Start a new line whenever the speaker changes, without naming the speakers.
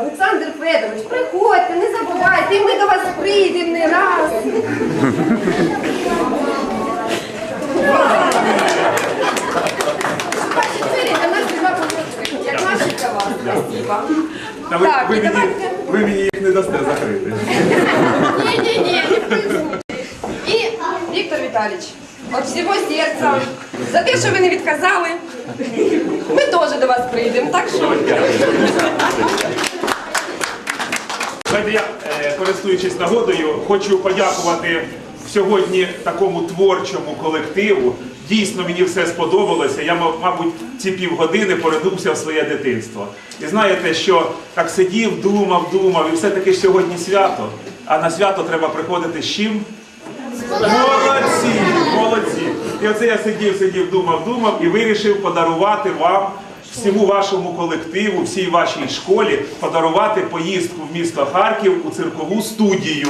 Олександр Федорович, приходьте, не забувайте, і ми до вас прийдемо не раз. Ваші двері для нас всегда будуть як наші для вас. Спасибо.
Та ви,
Так,
ви,
і
мені,
давайте.
ви мені їх не дасте закрити.
Не-не-не, ни в коем случае. І Віктор Віталійович, от всього серця, за те, що ви не відказали, ми теж до вас прийдемо, так що?
Знаєте, я, е, користуючись нагодою, хочу подякувати сьогодні такому творчому колективу. Дійсно, мені все сподобалося. Я, мабуть, ці півгодини поринувся в своє дитинство. І знаєте, що так сидів, думав, думав, і все-таки сьогодні свято. А на свято треба приходити з чим? Молодці! І оце я сидів, сидів, думав, думав і вирішив подарувати вам, всьому вашому колективу, всій вашій школі, подарувати поїздку в місто Харків у циркову студію.